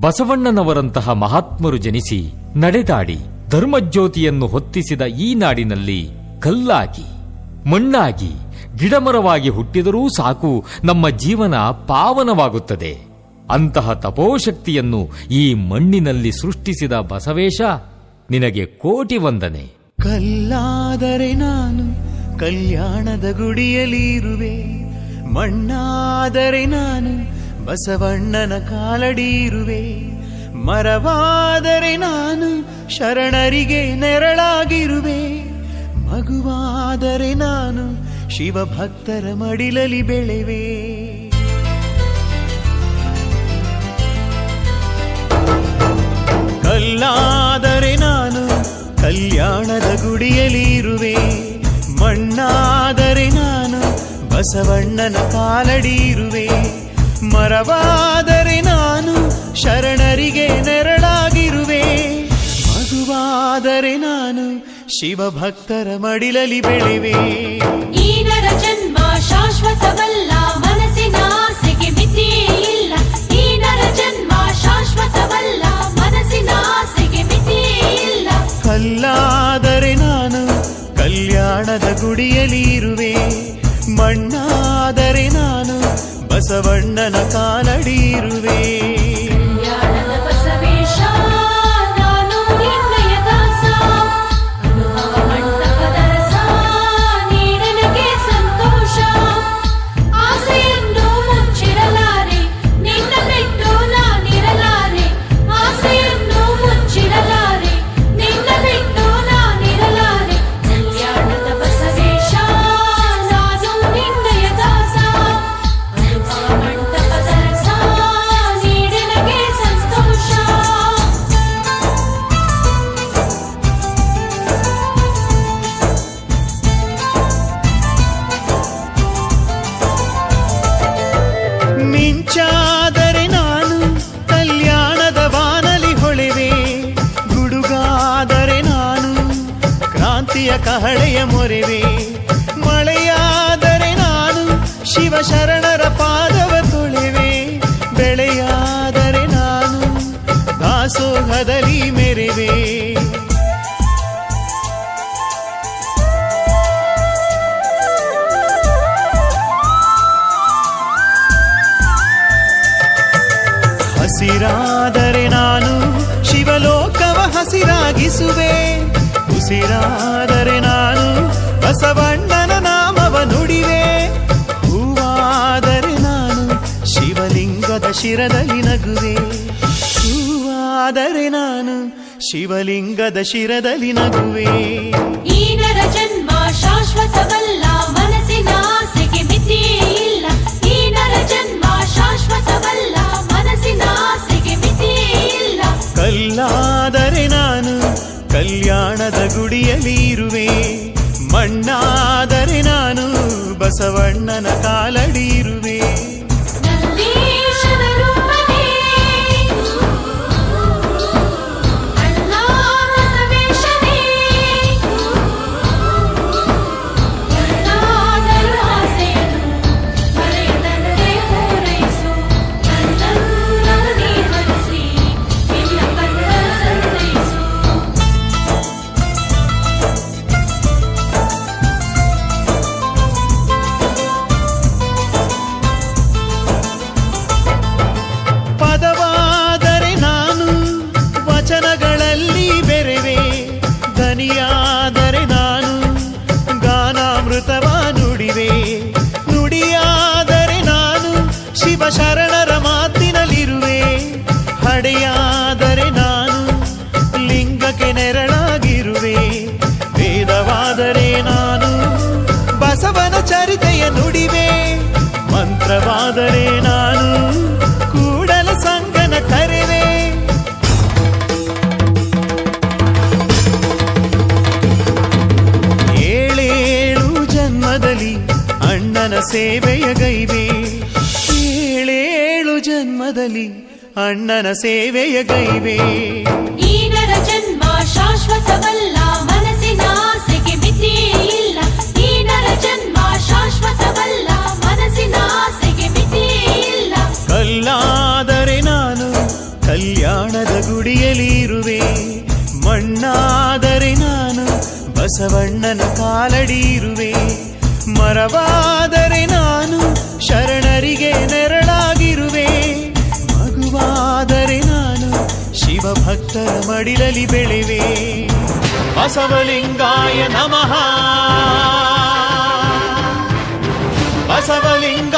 ಬಸವಣ್ಣನವರಂತಹ ಮಹಾತ್ಮರು ಜನಿಸಿ ನಡೆದಾಡಿ ಧರ್ಮಜ್ಯೋತಿಯನ್ನು ಹೊತ್ತಿಸಿದ ಈ ನಾಡಿನಲ್ಲಿ ಕಲ್ಲಾಗಿ, ಮಣ್ಣಾಗಿ, ಗಿಡಮರವಾಗಿ ಹುಟ್ಟಿದರೂ ಸಾಕು, ನಮ್ಮ ಜೀವನ ಪಾವನವಾಗುತ್ತದೆ. ಅಂತಹ ತಪೋಶಕ್ತಿಯನ್ನು ಈ ಮಣ್ಣಿನಲ್ಲಿ ಸೃಷ್ಟಿಸಿದ ಬಸವೇಶ ನಿನಗೆ ಕೋಟಿ ವಂದನೆ. ಕಲ್ಲಾದರೆ ನಾನು ಕಲ್ಯಾಣದ ಗುಡಿಯಲ್ಲಿರುವೆ, ಮಣ್ಣಾದರೆ ನಾನು ಬಸವಣ್ಣನ ಕಾಲಡಿರುವೆ ಮರವಾದರೆ ನಾನು ಶರಣರಿಗೆ ನೆರಳಾಗಿರುವೆ. ಮಗುವಾದರೆ ನಾನು ಶಿವಭಕ್ತರ ಮಡಿಲಲಿ ಬೆಳೆವೆ. ಕಲ್ಲಾದರೆ ನಾನು ಕಲ್ಯಾಣದ ಗುಡಿಯಲಿ ಇರುವೆ. ಮಣ್ಣಾದರೆ ನಾನು ಬಸವಣ್ಣನ ಕಾಲಡಿ ಇರುವೆ. ಮರವಾದರೆ ನಾನು ಶರಣರಿಗೆ ನೆರಳಾಗಿರುವೆ. ಮಗುವಾದರೆ ನಾನು ಶಿವಭಕ್ತರ ಮಡಿಲಲಿ ಬೆಳೆವೆ. ಈನರ ನರ ಜನ್ಮ ಶಾಶ್ವತವಲ್ಲ ಮನಸ್ಸಿನ ಆಸೆಗೆ ಮಿತಿಯೇ ಇಲ್ಲ. ಈನರ ಜನ್ಮ ಶಾಶ್ವತವಲ್ಲ ಮನಸ್ಸಿನ ಆಸೆಗೆ ಮಿತಿಯೇ ಇಲ್ಲ. ಕಲ್ಲಾದರೆ ನಾನು ಕಲ್ಯಾಣದ ಗುಡಿಯಲ್ಲಿ ಇರುವೆ. ಮಣ್ಣಾದರೆ ನಾನು ಬಸವಣ್ಣನ ಕಾಲಡಿ ಕಹಳೆಯ ಮೊರೆವೆ. ಮಳೆಯಾದರೆ ನಾನು ಶಿವ ಶರಣರ ಪಾದವ ತುಳಿವೆ. ಬೆಳೆಯಾದರೆ ನಾನು ದಾಸೋಹದಲ್ಲಿ ಮೆರಿವೆ. ಹಸಿರಾದರೆ ನಾನು ಶಿವಲೋಕವ ಹಸಿರಾಗಿಸುವೆ. ನಾನು ಬಸವಣ್ಣನ ನಾಮವ ನುಡಿವೆ. ಹೂವಾದರೆ ನಾನು ಶಿವಲಿಂಗದ ಶಿರದಲ್ಲಿ ನಗುವೆ. ಹೂವಾದರೆ ನಾನು ಶಿವಲಿಂಗದ ಶಿರದಲ್ಲಿ ನಗುವೆ. ಈ ನರ ಜನ್ಮ ಶಾಶ್ವತವಲ್ಲ ಮನಸ್ಸಿನ ಆಸೆಗೆ ಮಿತಿಯೇ ಇಲ್ಲ. ಈ ನರ ಜನ್ಮ ಶಾಶ್ವತವಲ್ಲ ಮನಸ್ಸಿನ ಆಸೆಗೆ ಮಿತಿಯೇ ಇಲ್ಲ. ಕಲ್ಲಾದರೆ ನಾನು ಕಲ್ಯಾಣದ ಗುಡಿಯಲ್ಲಿ ಇರುವೆ ಮಣ್ಣಾದರೆ ನಾನು ಬಸವಣ್ಣನ ಕಾಲಡಿ ದನಿಯಾದರೆ ನಾನು ಗಾನಾಮೃತವ ನುಡಿವೆ ನುಡಿಯಾದರೆ ನಾನು ಶಿವ ಶರಣರ ಮಾತಿನಲ್ಲಿರುವೆ. ಹಡೆಯಾದರೆ ನಾನು ಲಿಂಗಕ್ಕೆ ನೆರಳಾಗಿರುವೆ. ವೇದವಾದರೆ ನಾನು ಬಸವನ ಚರಿತೆಯ ನುಡಿವೆ. ಮಂತ್ರವಾದರೆ ನಾನು ಸೇವೆಯ ಗೈವೆ. ಏಳೇಳು ಜನ್ಮದಲ್ಲಿ ಅಣ್ಣನ ಸೇವೆಯ ಗೈವೆ. ಈ ನರ ಜನ್ಮ ಶಾಶ್ವತವಲ್ಲ ಮನಸ್ಸಿನ ಆಸೆಗೆ ಮಿತಿಯೇ ಇಲ್ಲ. ಈ ನರ ಜನ್ಮ ಶಾಶ್ವತವಲ್ಲ ಮನಸ್ಸಿನ ಆಸೆಗೆ ಮಿತಿಯೇ ಇಲ್ಲ. ಕಲ್ಲಾದರೆ ನಾನು ಕಲ್ಯಾಣದ ಗುಡಿಯಲ್ಲಿ ಇರುವೆ ಮಣ್ಣಾದರೆ ನಾನು ಬಸವಣ್ಣನ ಕಾಲಡಿ ಇರುವೆ. ಮರವಾದರೆ ಭಕ್ತರ ಮಡಿಲಲಿ ಬೆಳೆವೆ. ಬಸವಲಿಂಗಾಯ ನಮಃ. ಬಸವಲಿಂಗ